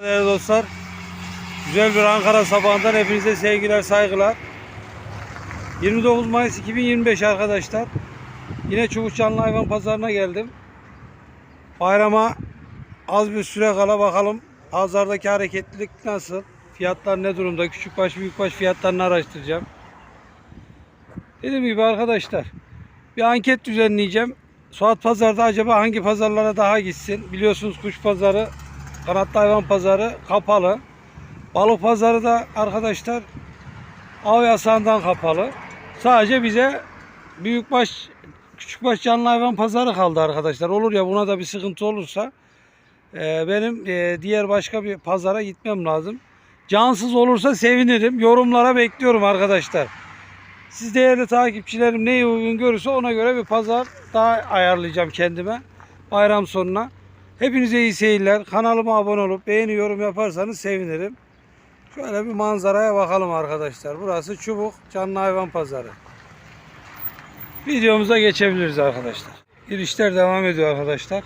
Değerli dostlar, güzel bir Ankara sabahından hepinize sevgiler, saygılar. 29 Mayıs 2025 arkadaşlar. Yine Çubuk Canlı Hayvan Pazarı'na geldim. Bayrama az bir süre kala bakalım pazardaki hareketlilik nasıl? Fiyatlar ne durumda? Küçükbaş, büyükbaş fiyatlarını araştıracağım. Dediğim gibi arkadaşlar bir anket düzenleyeceğim. Suat Pazar'da acaba hangi pazarlara daha gitsin? Biliyorsunuz kuş pazarı Kanatlı hayvan pazarı kapalı. Balık pazarı da arkadaşlar av yasağından kapalı. Sadece bize büyükbaş küçükbaş canlı hayvan pazarı kaldı arkadaşlar. Olur ya buna da bir sıkıntı olursa e, benim e, diğer başka bir pazara gitmem lazım. Cansız olursa sevinirim. Yorumlara bekliyorum arkadaşlar. Siz değerli takipçilerim neyi uygun görürse ona göre bir pazar daha ayarlayacağım kendime. Bayram sonuna. Hepinize iyi seyirler. Kanalıma abone olup beğeni yorum yaparsanız sevinirim. Şöyle bir manzaraya bakalım arkadaşlar. Burası Çubuk Canlı Hayvan Pazarı. Videomuza geçebiliriz arkadaşlar. Girişler devam ediyor arkadaşlar.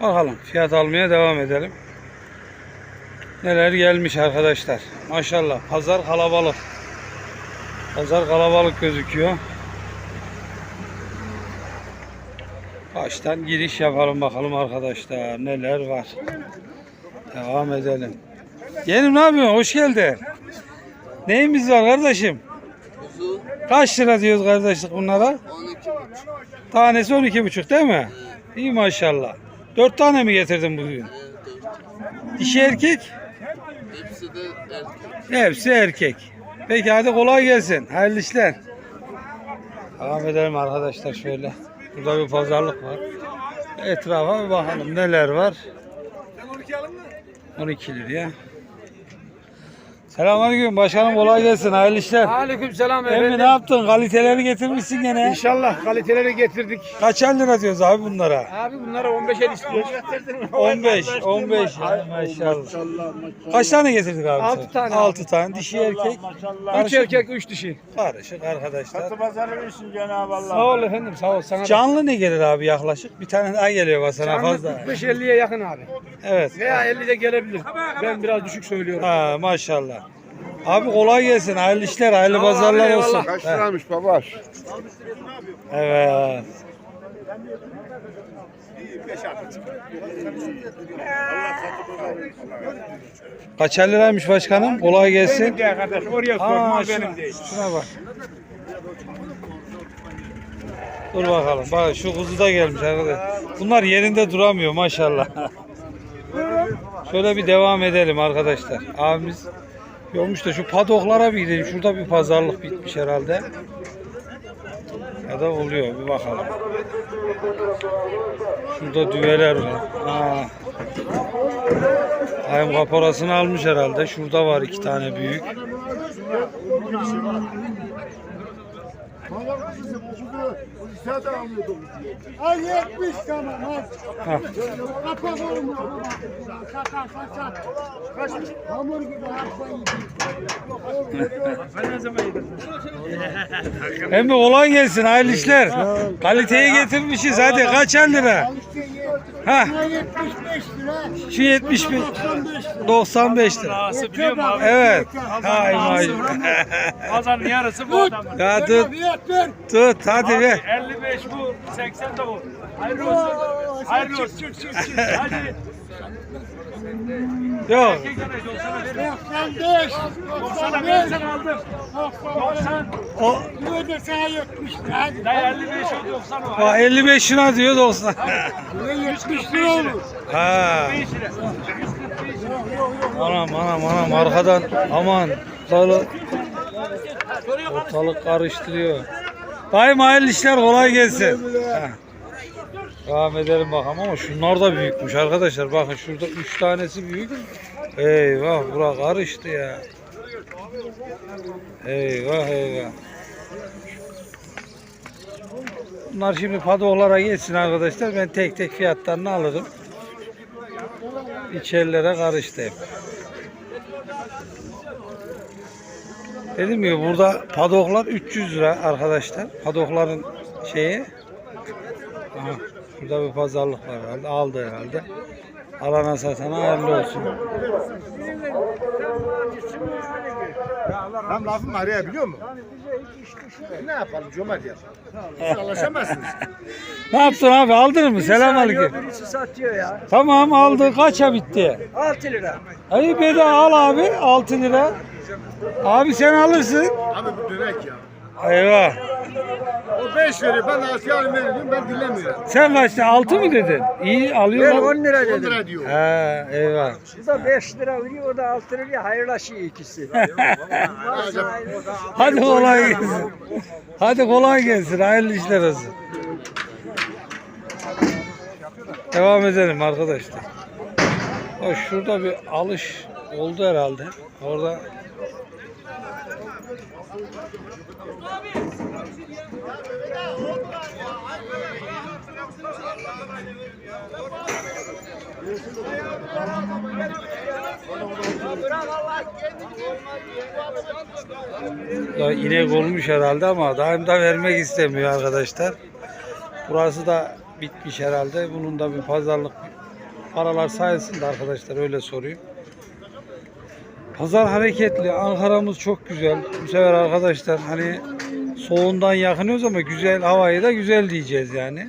Bakalım fiyat almaya devam edelim. Neler gelmiş arkadaşlar. Maşallah pazar kalabalık. Pazar kalabalık gözüküyor. Baştan giriş yapalım bakalım arkadaşlar. Neler var. Devam edelim. Yeğenim ne yapıyorsun? Hoş geldin. Neyimiz var kardeşim? Kuzu Kaç lira diyoruz kardeşlik bunlara? 12,5. Tanesi 12,5 değil mi? İyi maşallah. 4 tane mi getirdin bugün? Dişi erkek? Hepsi de erkek. Hepsi erkek. Peki hadi kolay gelsin. Hayırlı işler. Devam edelim arkadaşlar şöyle. Burada bir pazarlık var. Etrafa bir bakalım neler var. 12 liraya. Selamünaleyküm başkanım kolay gelsin. Hayırlı işler. Aleykümselam Emmi efendim. ne yaptın? Kaliteleri getirmişsin gene. İnşallah kaliteleri getirdik. Kaçar lira diyoruz abi bunlara? Abi bunlara 15 el istiyoruz. 15, 15. Ay, maşallah. Kaç tane getirdik abi? Altı sen? tane Altı tane. Dişi erkek. 3 Karışık erkek 3 dişi. Karışık arkadaşlar. Pazarı versin Cenab-ı Allah. Sağ ol efendim sağ ol sana. da. Canlı ne gelir abi yaklaşık? Bir tane daha geliyor bana sana Canlı fazla. 45-50'ye yakın abi. Evet. Veya 50 de gelebilir. Ben biraz düşük söylüyorum. Ha maşallah. Abi kolay gelsin. Hayırlı işler, hayırlı pazarlar abi, olsun. Kaç liraymış babaş? Evet. Kaçar liraymış başkanım? Kolay gelsin. Gel kardeş oraya sorma Aa, şuna, benim değil. şuna bak. Dur bakalım. Bak şu kuzu da gelmiş arkadaş. Bunlar yerinde duramıyor maşallah. Şöyle bir devam edelim arkadaşlar. Abimiz yokmuş da şu padoklara bir gidelim. Şurada bir pazarlık bitmiş herhalde. Ya da oluyor bir bakalım. Şurada düveler var. Aa. Ayım kaporasını almış herhalde. Şurada var iki tane büyük. Al 70 tamam al. Hah. Kapak olmuyor. Sat sat sat sat. Hamur gibi arpa Hem de kolay gelsin hayırlı işler. Kaliteyi getirmişiz hadi kaçar lira? Ha Al 75 lira. şu 75 95 lira. 95 lira. biliyor musun abi? Evet. Hay maşallah. Pazarın yarısı bu adamın. Ya tut Fiyat ver. tut hadi ver. 55 bu, 80 de bu. Hayırlı olsun. Hayırlı olsun. Hadi. Yok 95. Sana 95. ben sana aldım. 90. o, Bu da sana 70 lira. Dayı 55 o 90 o. o 55 lira diyor 90. Bu 70 lira olur. ha. 145 lira. 145 lira. Anam anam anam arkadan aman ortalık, ortalık karıştırıyor. Dayım hayırlı işler kolay gelsin. Devam edelim bakalım ama şunlar da büyükmüş arkadaşlar. Bakın şurada üç tanesi büyük. Eyvah bura karıştı ya. Eyvah eyvah. Bunlar şimdi padoklara geçsin arkadaşlar. Ben tek tek fiyatlarını alırım. İçerilere karıştı hep. Dedim ya burada padoklar 300 lira arkadaşlar. Padokların şeyi. Aha. Şurada bir pazarlık var herhalde. Aldı herhalde. Alana satana hayırlı olsun. Tam lafım araya biliyor musun? Ne yapalım cömert ya? Siz anlaşamazsınız. Ne yaptın abi? Aldın mı? Selamünaleyküm. Birisi satıyor ya. Tamam aldı. Kaça bitti? 6 lira. Hayır bedava al abi. 6 lira. Abi sen alırsın. Abi bu dönek ya. Eyvah. O 5 veriyor ben Asya alim veriyorum ben dinlemiyorum. Sen kaçta? 6 mı dedin? İyi alıyor Ben mu? 10 lira 10 dedim. lira diyor. He eyvah. Bu da 5 lira veriyor, o da 6 lira hayırlaşıyor ikisi. Hadi kolay gelsin. Hadi kolay gelsin. Hayırlı işler olsun. Devam edelim arkadaşlar. O şurada bir alış oldu herhalde. Orada da inek olmuş herhalde ama daim da vermek istemiyor arkadaşlar. Burası da bitmiş herhalde. Bunun da bir pazarlık paralar sayesinde da arkadaşlar öyle sorayım. Pazar hareketli. Ankara'mız çok güzel. Bu sefer arkadaşlar hani soğundan yakınıyoruz ama güzel havayı da güzel diyeceğiz yani.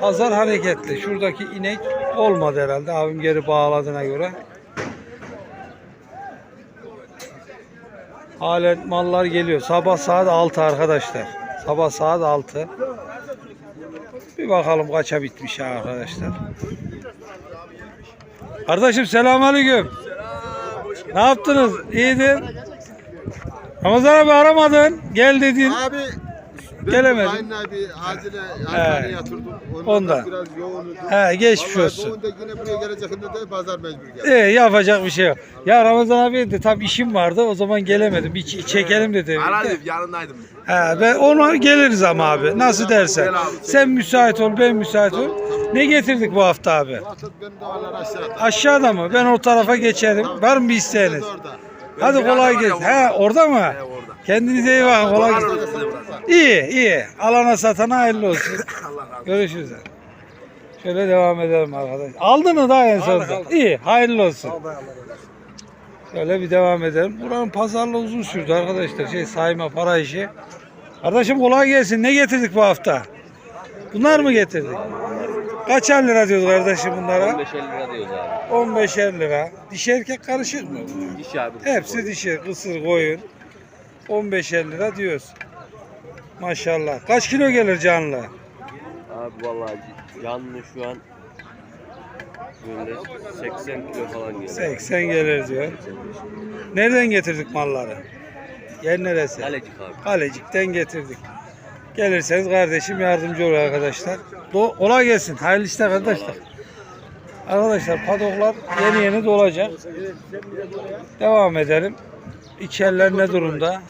Pazar hareketli. Şuradaki inek olmadı herhalde. Abim geri bağladığına göre. Halen mallar geliyor. Sabah saat 6 arkadaşlar. Sabah saat 6. Bir bakalım kaça bitmiş ya arkadaşlar. Kardeşim selamünaleyküm. Ne yaptınız? İyidir. Ramazan abi aramadın. Gel dedin. Abi Gelemedim. Aynı abi acile hastaneye yatırdım. Ondan, Ondan. da biraz yoğundu. He geçmiş Vallahi olsun. Doğumda yine buraya gelecekinde de pazar mecbur geldi. Ee, yapacak bir şey yok. Ya Ramazan abi de tabii işim vardı. O zaman gelemedim. Bir ç- çekelim dedi. Aradım yanındaydım. He, ben ona geliriz ama abi. Nasıl dersen. Sen müsait ol, ben müsait ol. Ne getirdik bu hafta abi? Benim aşağıda. Aşağıda mı? Ben o tarafa geçerim. Var mı bir isteğiniz? Orada. Hadi kolay gelsin. He, orada mı? Kendinize iyi bakın. Kolay gelsin. İyi, iyi. Alana satana hayırlı olsun. Allah razı olsun. Görüşürüz. Şöyle devam edelim arkadaş. Aldın mı daha en sonunda? İyi, hayırlı olsun. Şöyle bir devam edelim. Buranın pazarlığı uzun sürdü arkadaşlar. Şey sayma para işi. Kardeşim kolay gelsin. Ne getirdik bu hafta? Bunlar mı getirdik? Kaçar lira diyoruz kardeşim bunlara? 15 lira diyoruz abi. 15'er lira. Dişi erkek karışık mı? İş abi. Hepsi dişi, kısır, koyun. 15'er lira diyoruz. Maşallah. Kaç kilo gelir canlı? Abi vallahi canlı şu an böyle 80 kilo falan geliyor. 80 gelir diyor. Nereden getirdik malları? Yer neresi? Kalecik abi. Kalecik'ten getirdik. Gelirseniz kardeşim yardımcı olur arkadaşlar. Do kolay gelsin. Hayırlı işler arkadaşlar. Arkadaşlar padoklar yeni yeni dolacak. Devam edelim. İçeriler ne durumda?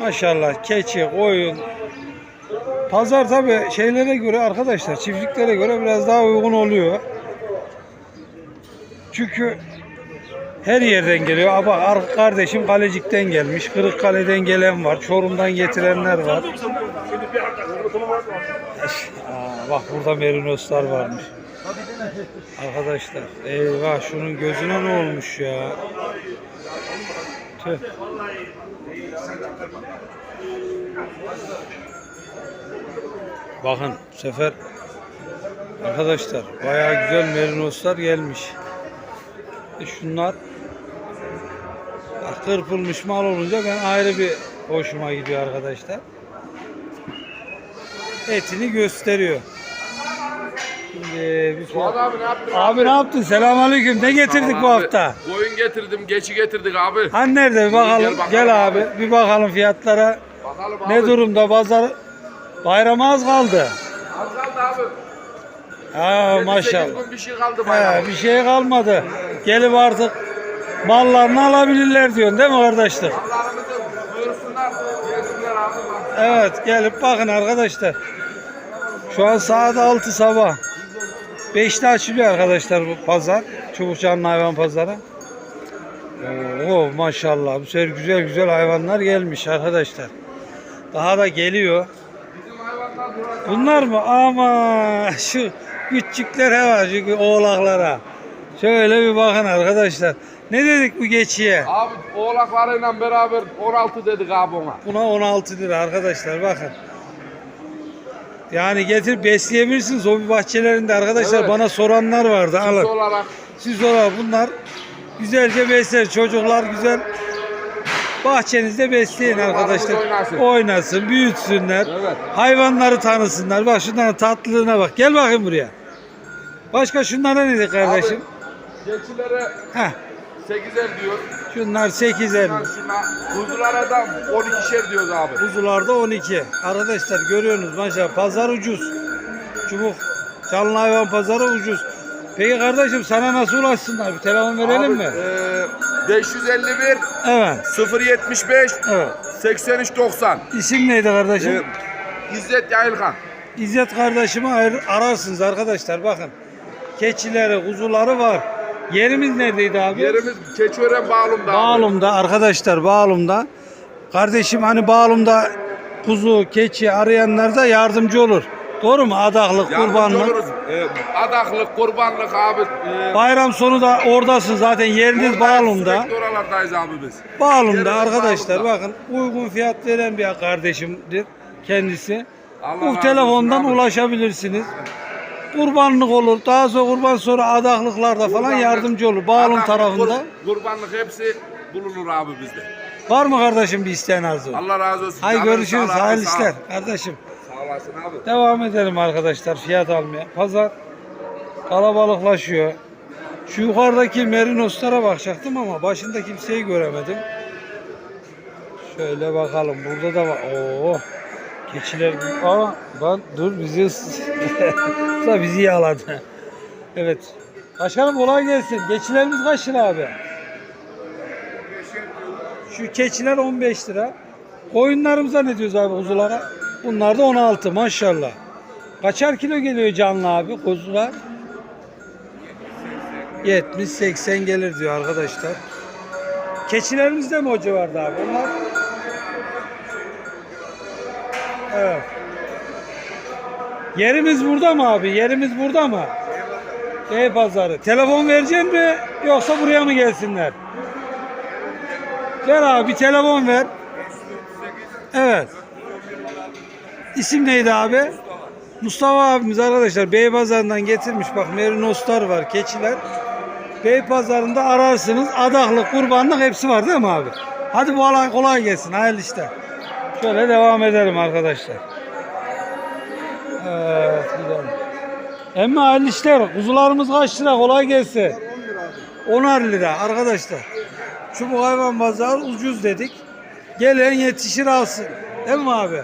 Maşallah keçi, koyun. Pazar tabi şeylere göre arkadaşlar çiftliklere göre biraz daha uygun oluyor. Çünkü her yerden geliyor. Ar- kardeşim Kalecik'ten gelmiş. Kırıkkale'den gelen var. Çorum'dan getirenler var. Aa, bak burada merinoslar varmış. Arkadaşlar eyvah şunun gözüne ne olmuş ya. Tüh. Bakın bu sefer arkadaşlar bayağı güzel merinoslar gelmiş. E şunlar kırpılmış mal olunca ben ayrı bir hoşuma gidiyor arkadaşlar. Etini gösteriyor. Bir fiyat- abi ne yaptın Abi ne yaptın? Selamünaleyküm. Ne getirdik bu hafta? Koyun getirdim, geçi getirdik abi. Hani nerede? Bir bakalım. Gel bakalım Gel abi. Bir bakalım fiyatlara. Bakalım Ne durumda pazar? Bayrama az kaldı. Az kaldı abi. Ha Yedi, maşallah. sekiz gün bir şey kaldı He, bayağı. bir şey kalmadı. Gelip artık mallarını alabilirler diyorsun değil mi kardeşler? Allah'ımızı buyursunlar, gelsinler abi. Evet gelip bakın arkadaşlar. Şu an saat 6 sabah. 5'te açılıyor arkadaşlar bu pazar. Çubukcanlı hayvan pazarı. Oo maşallah bu sefer güzel güzel hayvanlar gelmiş arkadaşlar. Daha da geliyor. Bunlar mı? Ama şu küçüklere var şu oğlaklara. Şöyle bir bakın arkadaşlar. Ne dedik bu geçiye? Abi oğlaklarıyla beraber 16 dedik abi ona. Buna 16 lira arkadaşlar bakın. Yani getir besleyebilirsiniz hobi bahçelerinde arkadaşlar. Evet. Bana soranlar vardı. Alın. olarak Siz olarak bunlar güzelce besler. Çocuklar güzel bahçenizde besleyin arkadaşlar. oynasın. Oynasın, büyütsünler. Evet. Hayvanları tanısınlar. Bak şunların tatlılığına bak. Gel bakayım buraya. Başka şunlara ne dedik kardeşim? geçilere Heh, 8'er diyor. Şunlar 8'er. Şuna, şuna kuzulara da 12'şer diyoruz abi. Kuzularda 12. Arkadaşlar görüyorsunuz maşallah pazar ucuz. Çubuk canlı hayvan pazarı ucuz. Peki kardeşim sana nasıl ulaşsınlar? Bir telefon verelim Abi, mi? eee, 551 Evet. 075 Evet. 83 90. İsim neydi kardeşim? Ee, İzzet Yayılkan. İzzet kardeşimi ararsınız arkadaşlar bakın. Keçileri, kuzuları var. Yerimiz neredeydi abi? Yerimiz Keçiören Bağlum'da. Bağlum'da arkadaşlar Bağlum'da. Kardeşim hani Bağlum'da kuzu, keçi arayanlar da yardımcı olur. Doğru mu? Adaklık, Yardımcı kurbanlık. oluruz. Ee, adaklık, kurbanlık abi. Ee, Bayram sonu da oradasın zaten yeriniz Bağlum'da. Sürekli oralardayız abi biz. Bağlum'da Yerimiz arkadaşlar Bağlum'da. bakın uygun fiyat veren bir kardeşimdir kendisi. Allah Bu razı telefondan olsun abi. ulaşabilirsiniz. Kurbanlık olur. Daha sonra kurban sonra adaklıklarda falan Kurbanlık, yardımcı olur. Bağlum adaklık, tarafında. kur- kurbanlık hepsi bulunur abi bizde. Var mı kardeşim bir isteyen arzu? Allah razı olsun. Hay Canın görüşürüz. Hayırlı sağ ol. işler kardeşim. Sağ olasın abi. Devam edelim arkadaşlar fiyat almaya. Pazar kalabalıklaşıyor. Şu yukarıdaki merinoslara bakacaktım ama başında kimseyi göremedim. Şöyle bakalım. Burada da var. Oo. Keçiler. Aa, ben dur bizi ıs- da bizi yaladı. Evet. Başkanım kolay gelsin. Keçilerimiz kaç lira abi? Şu keçiler 15 lira. Koyunlarımıza ne diyoruz abi kuzulara? Bunlar da 16 maşallah. Kaçar kilo geliyor canlı abi kuzular? 70-80 gelir diyor arkadaşlar. Keçilerimiz de mi o civarda abi? Onlar Evet. Yerimiz burada mı abi? Yerimiz burada mı? Bey pazarı. Telefon vereceksin mi yoksa buraya mı gelsinler? Ver abi bir telefon ver. Evet. İsim neydi abi? Mustafa abimiz arkadaşlar Beypazarı'ndan getirmiş bak merinoslar var, keçiler. Beypazarı'nda ararsınız. Adaklık, kurbanlık hepsi var değil mi abi? Hadi bu olay kolay gelsin. Hayırlı işler. Şöyle devam edelim arkadaşlar. Evet gidelim. Emmi hayırlı işler. Kuzularımız kaç lira? Kolay gelsin. 10 lira arkadaşlar. Çubuk hayvan pazarı ucuz dedik. Gelen yetişir alsın. Değil mi abi?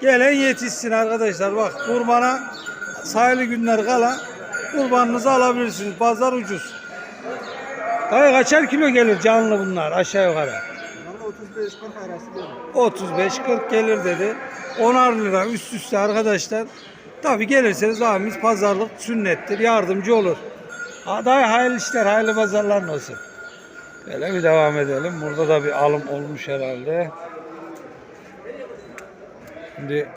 Gelen yetişsin arkadaşlar. Bak kurbana sayılı günler kala kurbanınızı alabilirsiniz. Pazar ucuz. Dayı kaçar kilo gelir canlı bunlar aşağı yukarı? 35-40 gelir dedi. 10'ar lira üst üste arkadaşlar. Tabi gelirseniz abimiz pazarlık sünnettir. Yardımcı olur. Ha, Dayı hayırlı işler, hayırlı pazarlar olsun. Böyle bir devam edelim. Burada da bir alım olmuş herhalde. Şimdi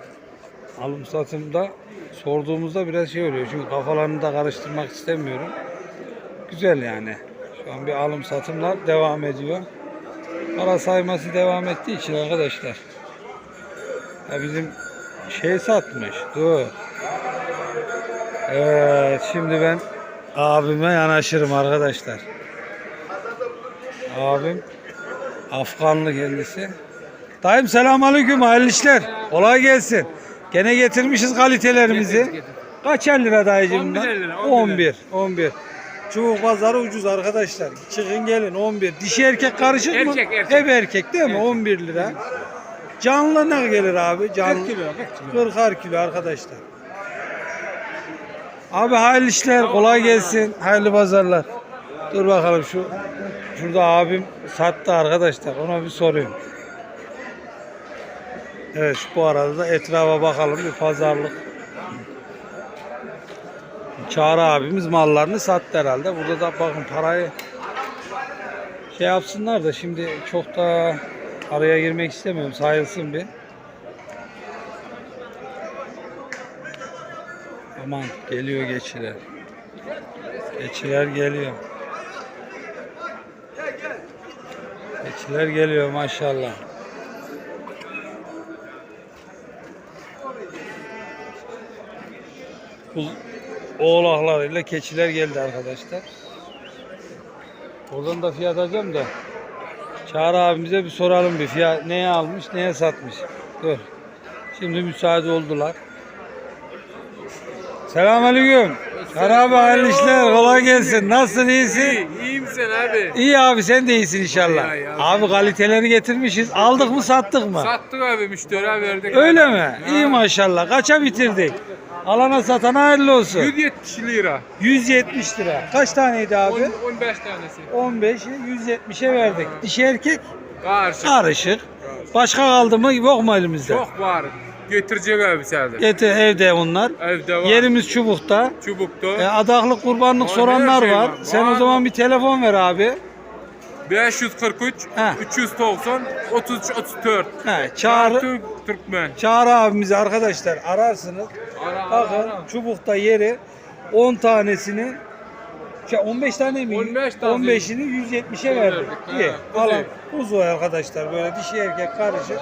alım satımda sorduğumuzda biraz şey oluyor. Çünkü kafalarını da karıştırmak istemiyorum. Güzel yani. Şu an bir alım satımlar devam ediyor. Para sayması devam ettiği için arkadaşlar. Ya bizim şey satmış. Dur. Evet şimdi ben abime yanaşırım arkadaşlar. Abim Afganlı kendisi. Dayım selamünaleyküm hayırlı işler. Kolay gelsin. Gene getirmişiz kalitelerimizi. Kaçer lira dayıcım? 11 lira, 11 11. 11. Çubuk pazarı ucuz arkadaşlar. Çıkın gelin 11. Dişi erkek karışık mı? Erkek, erkek. Hep erkek değil mi? 11 lira. Canlı ne gelir abi? Canlı. 40 kilo, 40 kilo. 40 kilo arkadaşlar. Abi hayırlı işler, kolay gelsin. Hayırlı pazarlar. Dur bakalım şu şurada abim sattı arkadaşlar. Ona bir sorayım. Evet şu bu arada da etrafa bakalım bir pazarlık. Çağrı abimiz mallarını sattı herhalde. Burada da bakın parayı şey yapsınlar da şimdi çok da araya girmek istemiyorum. Sayılsın bir. Aman geliyor geçiler. Geçiler geliyor. Geçiler geliyor maşallah. Bu oğlaklarıyla keçiler geldi arkadaşlar. Oradan da fiyat alacağım da. Çağrı abimize bir soralım bir fiyat neye almış neye satmış. Dur. Şimdi müsaade oldular. Selamünaleyküm. Çağrı abi hayırlı işler kolay gelsin. Nasılsın iyisin? İyiyim sen abi. İyi abi sen de iyisin inşallah. İyi abi. Abi kaliteleri getirmişiz. Aldık mı sattık mı? Sattık abi müşteri verdik. Öyle mi? İyi maşallah. Kaça bitirdik? Alana satana hayırlı olsun. 170 lira. 170 lira. Kaç taneydi abi? 15 tanesi. 15'i 170'e verdik. Dişi erkek Karşı. karışık. Başka kaldı mı yok mu elimizde? Çok var. Getirecek abi sende. Getir evde onlar. Evde var. Yerimiz çubukta. Çubukta. E, adaklık kurbanlık Var, soranlar şey var. var. Sen o Var. zaman bir telefon ver abi. 543 He. 390 33 34. He, çağrı Türk Türkmen. Çağrı abimizi arkadaşlar ararsınız. Ara, Bakın ara, ara. çubukta yeri 10 tanesini şey 15 tane mi? 15 tane. 15'ini 170'e verdik. verdik, İyi. kuzu. Alan kuzu arkadaşlar böyle dişi erkek karışık.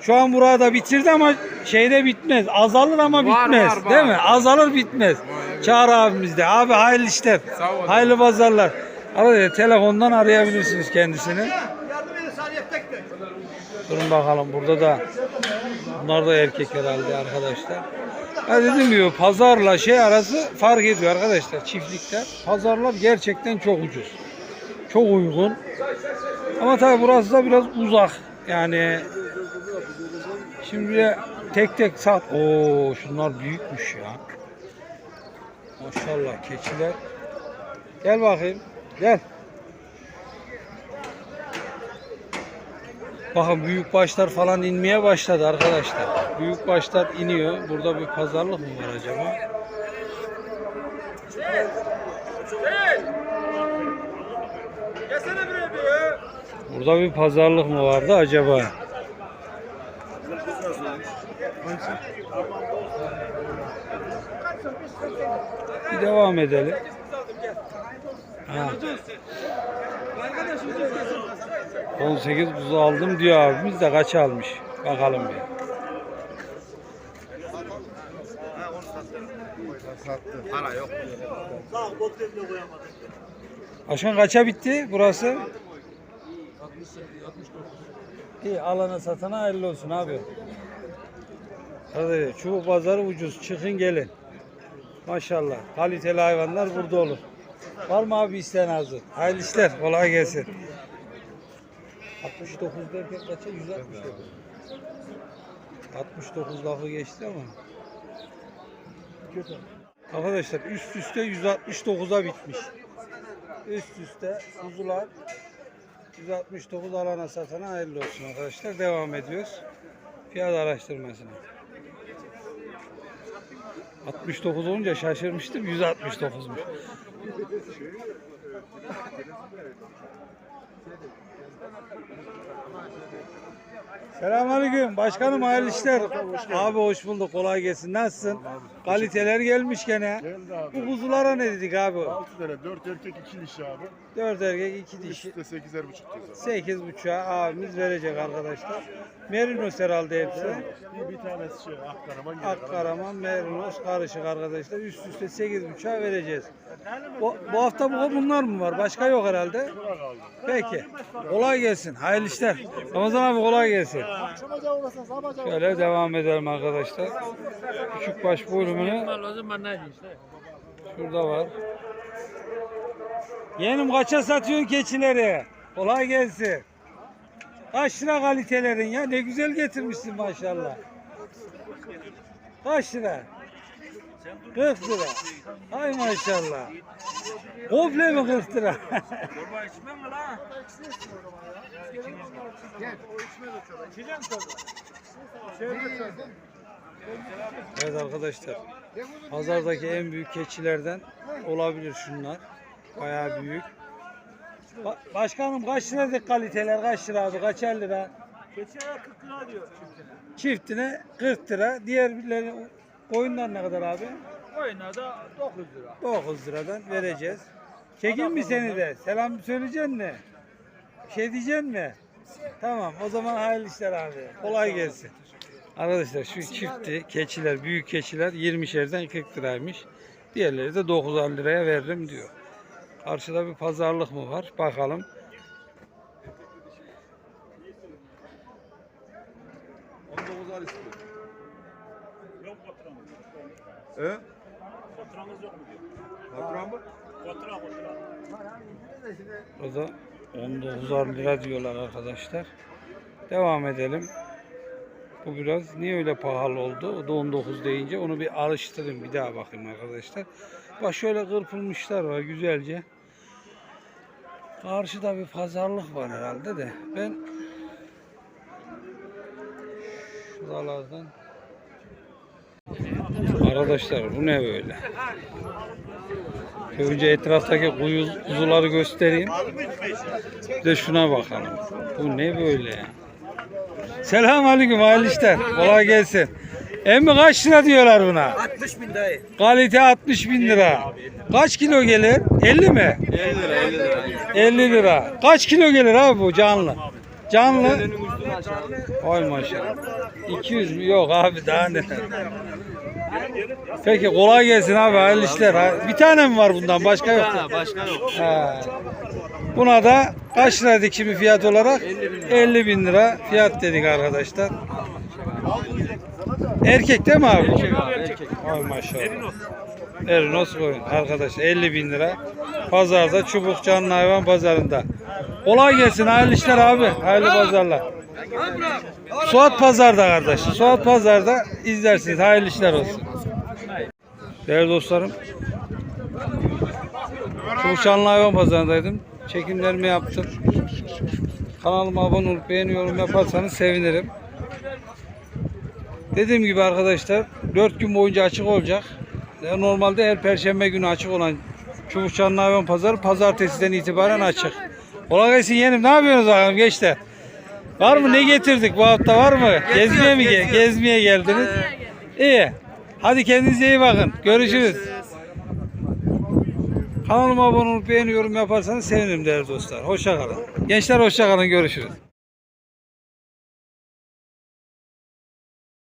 Şu an burada bitirdi ama şeyde bitmez. Azalır ama Var, bitmez. var, var. Değil mi? Azalır bitmez. Çağrı abimiz de. Abi hayırlı işler. Sağ olun. Hayırlı pazarlar. Arada telefondan arayabilirsiniz kendisini. Durun bakalım burada da bunlar da erkek herhalde arkadaşlar. Ya dediğim gibi pazarla şey arası fark ediyor arkadaşlar çiftlikler. Pazarlar gerçekten çok ucuz. Çok uygun. Ama tabi burası da biraz uzak. Yani şimdi tek tek sat. Oo şunlar büyükmüş ya. Maşallah keçiler. Gel bakayım. Gel. Bakın büyük başlar falan inmeye başladı arkadaşlar. Büyük başlar iniyor. Burada bir pazarlık mı var acaba? Burada bir pazarlık mı vardı acaba? Bir devam edelim. Ha. 18 buzu aldım diyor abimiz de kaç almış? Bakalım bir. Başkan kaça bitti burası? İyi alana satana hayırlı olsun abi. Hadi çubuk pazarı ucuz. Çıkın gelin. Maşallah. Kaliteli hayvanlar burada olur. Var mı abi isteyen hazır? Hayırlı işler. Kolay gelsin. 69 derken kaça? 169. 69 lafı geçti ama. Arkadaşlar üst üste 169'a bitmiş. Üst üste kuzular 169 alana satana hayırlı olsun arkadaşlar. Devam ediyoruz. Fiyat araştırmasına. 69 olunca şaşırmıştım. 169'muş. Selamünaleyküm. Başkanım hayırlı işler. Abi hoş bulduk. Kolay gelsin. Nasılsın? Kaliteler gelmiş gene. Geldi abi. Bu kuzulara ne dedik abi? 6 tane 4 erkek 2 dişi abi. 4 erkek 2 dişi. Üstte 8'er buçuk diyoruz abi. 8 buçuğa abimiz verecek arkadaşlar. Merinos herhalde hepsi. Bir, bir tanesi şey Akkaraman. Akkaraman, Merinos karışık arkadaşlar. Üst üste 8 buçuğa vereceğiz. Bu, bu hafta bu bunlar mı var? Başka yok herhalde. Peki. Kolay gelsin. Hayırlı işler. Ramazan abi kolay gelsin. Şöyle devam edelim arkadaşlar. Küçük baş bölümünü şurada var. Yeğenim kaça satıyorsun keçileri? Kolay gelsin. Kaç lira kalitelerin ya? Ne güzel getirmişsin maşallah. Kaç lira? 40 lira. Ay maşallah. Komple mi 40 lira? Evet arkadaşlar. Pazardaki en büyük keçilerden olabilir şunlar. Bayağı büyük. Ba- başkanım kaç liradır kaliteler? Kaç lira abi? Kaçer lira? Keçiler 40 lira diyor. Çiftine 40 lira. Diğer birileri Koyunlar ne kadar abi? Oyunlarda 9 lira. 9 liradan vereceğiz. Çekin mi seni de? Selam söyleyeceksin mi? Bir şey diyeceksin mi? Tamam o zaman hayırlı işler abi. Kolay gelsin. Arkadaşlar şu çifti keçiler, büyük keçiler 20'şerden 40 liraymış. Diğerleri de 9'ar liraya veririm diyor. Karşıda bir pazarlık mı var? Bakalım. Yok faturamız. He? Faturamız yok mu diyor. Fatura mı? Fatura fatura. O da 19'ar lira diyorlar arkadaşlar. Devam edelim. Bu biraz niye öyle pahalı oldu? O da 19 deyince onu bir alıştırın bir daha bakayım arkadaşlar. Bak şöyle kırpılmışlar var güzelce. Karşıda bir pazarlık var herhalde de. Ben şuralardan Arkadaşlar bu ne böyle? Önce etraftaki kuyu, kuzuları göstereyim. Bir de şuna bakalım. Bu ne böyle ya? Selam aleyküm hayırlı işler. Kolay gelsin. Emmi kaç lira diyorlar buna? 60 bin dayı. Kalite 60 bin lira. Kaç kilo gelir? 50 mi? 50 lira 50 lira. 50 lira. Kaç kilo gelir abi bu canlı? Canlı. Ay maşallah. 200 mü? Yok abi daha ne? Peki kolay gelsin abi hayırlı işler. Ha- Bir tane mi var bundan başka yok? Başka yok. Ha. Buna da kaç lira dikimi fiyat olarak? 50 bin lira fiyat dedik arkadaşlar. Erkek değil mi abi? Erkek abi erkek. Ay maşallah. Erinos koyun arkadaş 50 bin lira. Pazarda Çubuk Canlı Hayvan Pazarında. Kolay gelsin hayırlı işler abi. Hayırlı pazarlar. Suat Pazar'da kardeş. Suat Pazar'da izlersiniz. Hayırlı işler olsun. Değerli dostlarım. Çubuk Canlı Hayvan Pazarı'ndaydım. Çekimlerimi yaptım. Kanalıma abone olup beğeni yorum yaparsanız sevinirim. Dediğim gibi arkadaşlar 4 gün boyunca açık olacak. Ya Normalde her perşembe günü açık olan Çubukçanlı Hayvan Pazarı pazartesiden itibaren açık. Kolay gelsin yeğenim. Ne yapıyorsunuz bakalım gençler? Var mı? Ne getirdik bu hafta var mı? Gezmeye mi ge- gezmeye geldiniz? İyi. Hadi kendinize iyi bakın. Görüşürüz. Kanalıma abone olup beğeni yorum yaparsanız sevinirim değerli dostlar. Hoşça kalın. Gençler hoşça kalın. Görüşürüz.